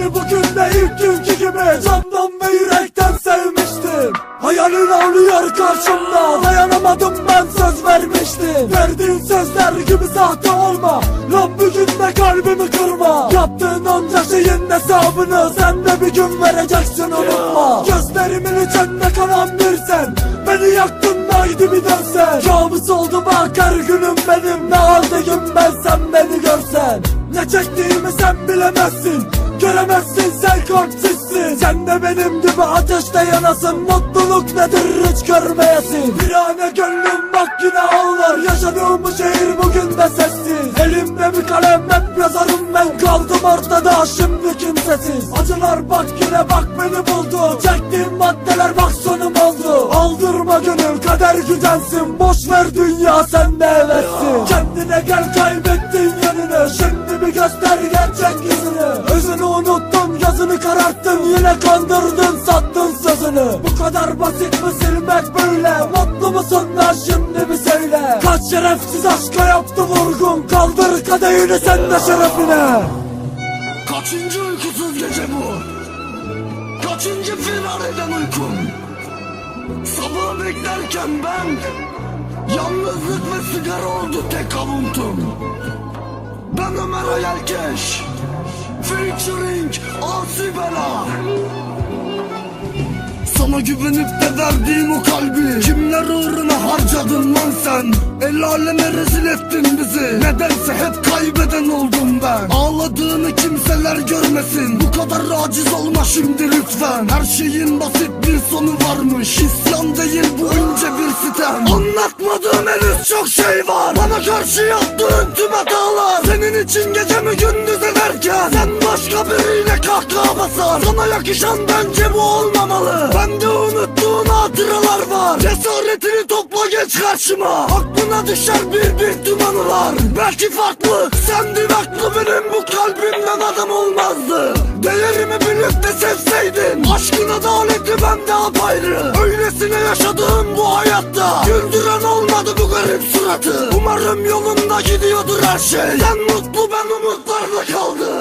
seni Candan ve yürekten sevmiştim. Hayalin ağlıyor karşımda. Dayanamadım ben söz vermiştim. Verdiğin sözler gibi sahte olma. Lan bugün de kalbimi kırma. Yaptığın onca şeyin hesabını Sen de bir gün vereceksin unutma. Gözlerimin içinde kalan bir sen. Beni yaktın haydi bir dönsen. Kabus oldu bak her günüm benim. Ne haldeyim ben sen beni görsen. Ne çektiğimi sen bilemezsin Göremezsin sen kalpsizsin Sen de benim gibi ateşte yanasın. Mutluluk nedir hiç görmeyesin. Bir ane gönlüm bak yine ağlar. Yaşadığım bu şehir bugün de sessiz. Elimde bir kalem hep yazarım ben. Kaldım ortada şimdi kimsesiz. Acılar bak yine bak beni buldu. Çektiğim maddeler bak sonum oldu. Aldırma gönül kader gücensin Boş ver dünya sen de hevessin Kendine gel kaybettin yönünü. Şimdi göster gerçek yüzünü Özünü unuttun yazını kararttın Yine kandırdın sattın sözünü. Bu kadar basit mi silmek böyle? Mutlu musun? Lan şimdi bir söyle. Kaç şerefsiz aşka yaptı vurgun? Kaldır kadehini sen de şerefine. Kaçıncı uykusuz gece bu? Kaçıncı firar eden uykum? Sabah beklerken ben Yalnızlık ve sigara oldu tek avuntum Ben Ömer Hayalkeş Featuring Asi Bela. Sana güvenip de verdiğim o kalbi. Kimler uğruna harcadın lan sen? El aleme rezil ettin görmesin Bu kadar aciz olma şimdi lütfen. Her şeyin basit bir sonu varmış. İsyan değil bu önce bir sitem. Anlatmadığım henüz çok şey var. Bana karşı yaptığın tüm hatalar. Senin için gecemi gündüz ederken Sen başka biriyle kahkaha basar. Sana yakışan bence bu olmamalı. Bende unuttuğun hatıralar var. Cesaretini topla geç karşıma. Aklına düşer bir bir dumanı var Belki farklı. Sendin haklı benim bu kalbimden adam olmazdı. Değerimi bilip de sevseydin Aşkın adaleti bende apayrı. Öylesine yaşadığım bu hayatta Güldüren olmadı bu garip suratı. Umarım yolunda gidiyordur her şey. Sen mutlu ben umutlarla kaldı